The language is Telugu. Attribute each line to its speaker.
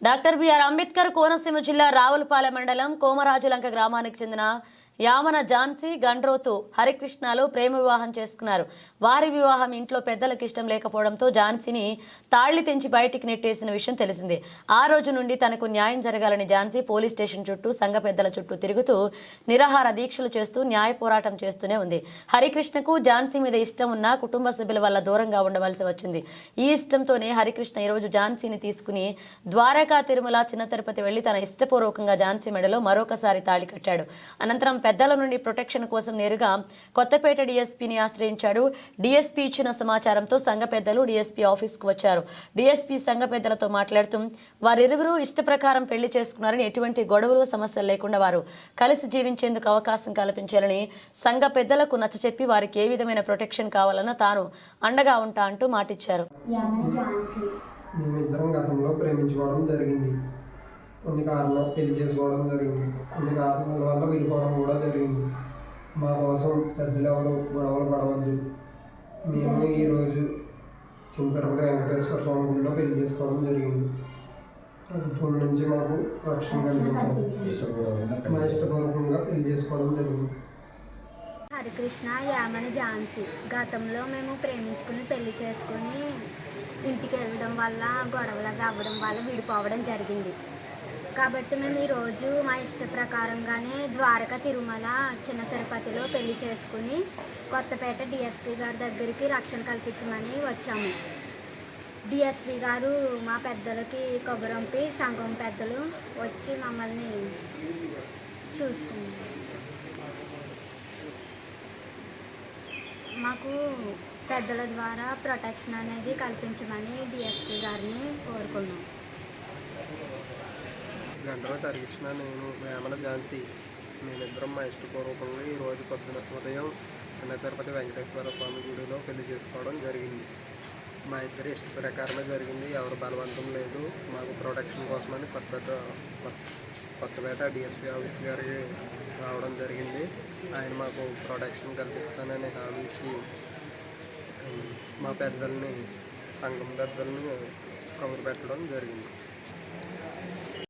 Speaker 1: డాక్టర్ బిఆర్ అంబేద్కర్ కోనసీమ జిల్లా రావులపాలెం మండలం కోమరాజులంక గ్రామానికి చెందిన యామన ఝాన్సీ గండ్రోతు హరికృష్ణలు ప్రేమ వివాహం చేసుకున్నారు. వారి వివాహం ఇంట్లో పెద్దలకు ఇష్టం లేకపోవడంతో ఝాన్సీని తాళ్ళి తెంచి బయటికి నెట్టేసిన విషయం తెలిసిందే. ఆ రోజు నుండి తనకు న్యాయం జరగాలని ఝాన్సీ పోలీస్ స్టేషన్ చుట్టూ సంఘ పెద్దల చుట్టూ తిరుగుతూ నిరాహార దీక్షలు చేస్తూ న్యాయ పోరాటం చేస్తూనే ఉంది. హరికృష్ణకు ఝాన్సీ మీద ఇష్టం ఉన్న కుటుంబ సభ్యుల వల్ల దూరంగా ఉండవలసి వచ్చింది. ఈ ఇష్టంతోనే హరికృష్ణ ఈరోజు ఝాన్సీని తీసుకుని ద్వారకా తిరుమల చిన్న తిరుపతి వెళ్ళి తన ఇష్టపూర్వకంగా ఝాన్సీ మెడలో మరొకసారి తాళి కట్టాడు. అనంతరం పెద్దల నుండి ప్రొటెక్షన్ కోసం నేరుగా కొత్తపేట డీఎస్పీని ఆశ్రయించాడు. డీఎస్పీ ఇచ్చిన సమాచారంతో సంఘ పెద్దలు డీఎస్పీ ఆఫీస్కు వచ్చారు. డీఎస్పీ సంఘ పెద్దలతో మాట్లాడుతూ వారిరువురు ఇష్ట ప్రకారం పెళ్ళి చేసుకున్నారని ఎటువంటి గొడవలు సమస్యలు లేకుండా వారు కలిసి జీవించేందుకు అవకాశం కల్పించాలని సంఘ పెద్దలకు నచ్చచెప్పి వారికి ఏ విధమైన ప్రొటెక్షన్ కావాలన్నా తాను అండగా ఉంటా అంటూ మాటిచ్చారు.
Speaker 2: మేమిద్దరం గతంలో ప్రేమించుకోవడం జరిగింది. కొన్ని కారణాలు పెళ్ళి చేసుకోవడం జరిగింది. కొన్ని కారణాల వల్ల విడిపోవడం కూడా జరిగింది. మా కోసం పెద్దలు ఎవరు గొడవలు పడవద్దు. మేము ఈరోజు చిన్న తిరుపతి వెంకటేశ్వర స్వామి గుడిలో పెళ్ళి చేసుకోవడం జరిగింది. ప్రభుత్వం నుంచి మాకు రక్షణ కల్పించారు. మా ఇష్టపూర్వకంగా పెళ్ళి చేసుకోవడం జరిగింది.
Speaker 3: హరికృష్ణ యామని ఝాన్సీ. గతంలో మేము ప్రేమించుకుని పెళ్ళి చేసుకుని ఇంటికి వెళ్ళడం వల్ల గొడవలు అవి అవ్వడం వల్ల విడిపోవడం జరిగింది. కాబట్టి మేము ఈరోజు మా ఇష్ట ప్రకారంగానే ద్వారక తిరుమల చిన్న తిరుపతిలో పెళ్ళి చేసుకుని కొత్తపేట డిఎస్పి గారి దగ్గరికి రక్షణ కల్పించమని వచ్చాము. డిఎస్పి గారు మా పెద్దలకి కబురంపి సంఘం పెద్దలు వచ్చి మమ్మల్ని చూసుకున్నారు మాకు పెద్దల ద్వారా ప్రొటెక్షన్ అనేది కల్పించమని డిఎస్పి గారిని కోరుకున్నాం.
Speaker 2: గంటలో హరికృష్ణ నేను వేమల ఝాన్సీ. మేమిద్దరం మా ఇష్టపూర్వకంగా ఈ రోజు పొద్దున ఉదయం చిన్న తిరుపతి వెంకటేశ్వర స్వామి గుడిలో పెళ్ళి చేసుకోవడం జరిగింది. మా ఇద్దరి ఇష్ట ప్రకారమే జరిగింది. ఎవరు బలవంతం లేదు. మాకు ప్రొటెక్షన్ కోసమని కొత్తపేట కొత్త- కొత్తపేట డిఎస్పీ ఆఫీస్ గారికి రావడం జరిగింది. ఆయన మాకు ప్రొటెక్షన్ కల్పిస్తానని హామీ ఇచ్చి మా పెద్దల్ని సంఘం పెద్దల్ని కబురు పెట్టడం జరిగింది.